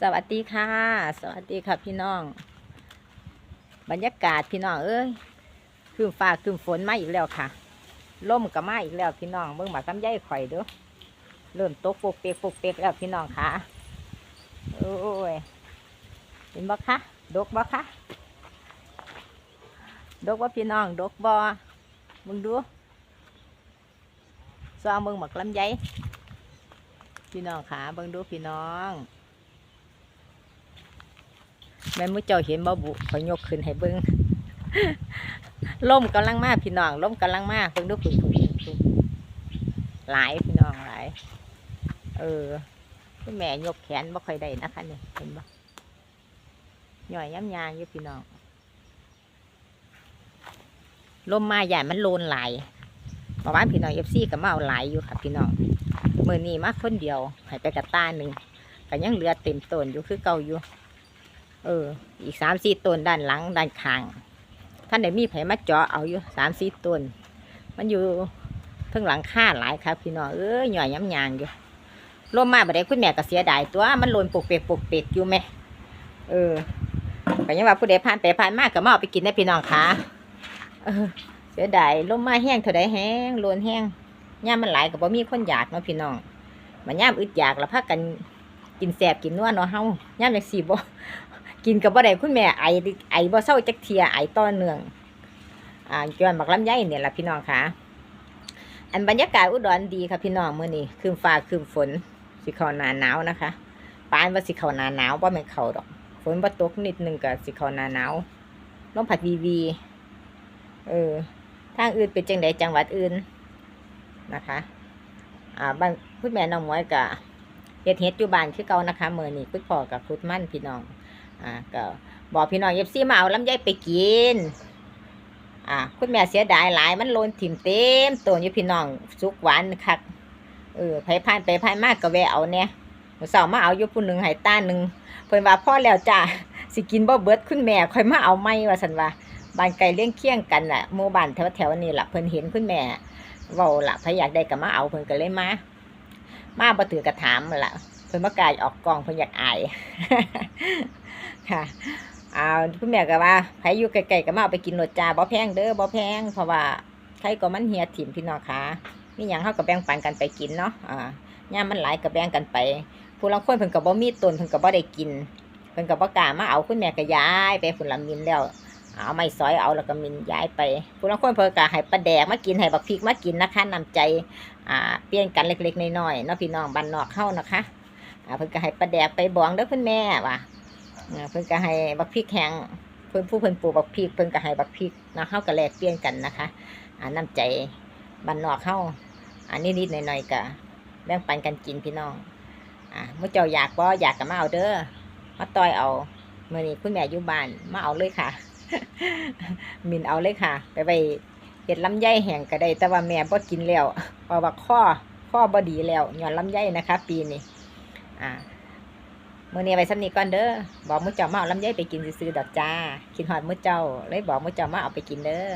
สวัสดีค่ะ สวัสดีค่ะพี่น้อง บรรยากาศพี่น้องเอ้ยคืมฟ้าคืมฝนมาอีกแล้วค่ะล่มก็มาอีกแล้วพี่น้องเบิ่งหมากำไยข่อยเด้อเริ่มตกปกเปียกปกเปียกแล้วพี่น้องค่ะโอ้ยเห็นบ่คะดกบ่คะดกว่าพี่น้องดกบ่มึงดูซองเบิ่งหมากลำไยพี่น้องค่ะเบิ่งดูพี่น้อง แม่มุเจ้าเห็นบ่บุขอยยกขึ้นให้เบิ้งล่มกำลังมาพี่น้องล่มกำลังมาเพิ่งดูคุณคุณหลายพี่น้องหลาย เออคุณแม่ยกแขนบ่ค่อยได้นะคะเนี่ยเห็นบ่ย่อยย้ำยางอยู่พี่น้องล่มมาใหญ่มันโลนหลายเมื่านพี่น้องเอฟซีก็มาเอาหลายอยู่ค่ะพี่น้องมือนี้มาคนเดียวให้ไปกระตาหนึ่งก็ยังเหลือเต็มต้นอยู่คือเก่าอยู่ เออ อีกสามสี่ต้นด้านหลังด้านข้าง ท่านได้มีไผมาเจาะเอาอยู่สามสี่ต้น มันอยู่เพิ่งหลังค่าหลายครับพี่น้องเอ้ยหน่อยย้ำยางอยู่ร่มมาบัดนี้คุณแม่ก็เสียดายตัวมันโลนปกเปกปกเปกอยู่ไหมเออก็ยังว่าผู้ใดผ่านไปผ่านมากก็มาเอาไปกินได้พี่น้องค่ะเออเสียดายร่มมาแห้งเท่าใดแห้งโลนแห้งย่ามมันหลายก็บ่มีคนอยากเนาะพี่น้องมันย่ามอึดอยากแล้วพากันกินแสบกินนัวเนาะเฮาย่ามจังสี่บ่ กินกับบ่ได้คุณแม่ไอไอบ่เศร้าจักเทียไอต่อเนื่องอ่าจวนบักลำไยเนี่ยล่ะพี่น้องค่ะ อันบรรยากาศอุดรดีค่ะพี่น้องเมื้อนี้คืมฟ้าคืมฝนสิเขาหนาหนาวนะคะปานว่าสิเขาหนาหนาวบ่แม่นเขาดอก ฝนบ่ตกนิดนึงก็สิเขาหนาหนาวลมพัดวีวี เออ ทางอื่นเป็นจังไดจังหวัดอื่นนะคะ อ่าบ้านคุณแม่น้องมวยก็เฮ็ดเฮ็ดอยู่บ้านคือเก่านะคะเมื้อนี้คุณพ่อกับคุณมั่นพี่น้อง อ่าก็บอกพี่น้องเอฟซีมาเอาลำไยไปกิน อ่าคุณแม่เสียดายหลายมันโลนถิ่มเต็มตัวอยู่พี่น้องสุกหวานคักเออไผผ่านไปผ่านมากก็แวะเอาเนี่ยสอเสาร์มาเอาอยู่ผู้หนึ่งให้ต้าหนึ่งเพิ่นว่าพ่อแล้วจ้าสิกินบ่เบิดคุณแม่คอยมาเอาไม่ว่าสันว่าบ้านไกลเลี้ยงเคียงกันน่ะหมู่บ้านแถวแถวนี้ล่ะเพิ่นเห็นคุณแม่เว้าล่ะไผอยากได้ก็มาเอาเพิ่นก็เลยมามาบ่ถือกระถามล่ะเพิ่นบ่กล้าออกกองเพิ่นอยากอาย ค่ะเอาคุณแม่ก็ว่าใครอยู่ไกลๆก็มาเอาไปกินรสจ้าบ่แพงเด้อบ่แพงเพราะว่าใครก็มันเฮียถิ่มพี่น้องค่ะมีหยังเฮาก็แบ่งปันกันไปกินเนาะอ่ายามมันหลายก็แบ่งกันไป ผู้ลางคนเพิ่นก็บ่มีต้นเพิ่นก็บ่ได้กินเพิ่นก็บ่กล้ามาเอาคุณแม่ก็ย้ายไปพุ่นละมินแล้วเอาไม้ซอยเอาแล้วก็มินย้ายไปผู้ลางคนเพิ่นก็ให้ปลาแดกมากินให้บักพริกมากินนะคะนำใจอ่าเปลี่ยนกันเล็กๆน้อยๆเนาะพี่น้องบ้านนอกเฮานะคะอ่าเพิ่นก็ให้ปลาแดกไปบองเด้อคุณแม่ว่า เพิ่นก็ให้บักพริกแห้งเพิ่นผู้เพิ่นปลูกบักพริกเพิ่นก็ให้บักพริกนะเฮาก็แลกเปลี่ยนกันนะคะอ่าน้ำใจบ้านนอกเฮาอันนี้นิดๆหน่อยๆก็แบ่งปันกันกินพี่น้องอ่ามื้อเจ้าอยากบ่อยากก็มาเอาเด้อมาต่อยเอาเมื้อนี้คุณแม่อยู่บ้านมาเอาเลยค่ะมินเอาเลยค่ะ ไปไปเฮ็ดลำไยแห้งก็ได้ แต่ว่าแม่บ่กินแล้วเพราะว่าข้อข้อบ่ดีแล้วย้อนลำไยนะคะ ปีนี้อ่า มื่อนี้ไปซ้ำนี้ก่อนเด้อบอกมื้อเจ้ามาเอาลำไยไปกินซื้อดอกจ้าคิดหอดมื้อเจ้าเลยบอกมื้อเจ้ามาเอาไปกินเด้อ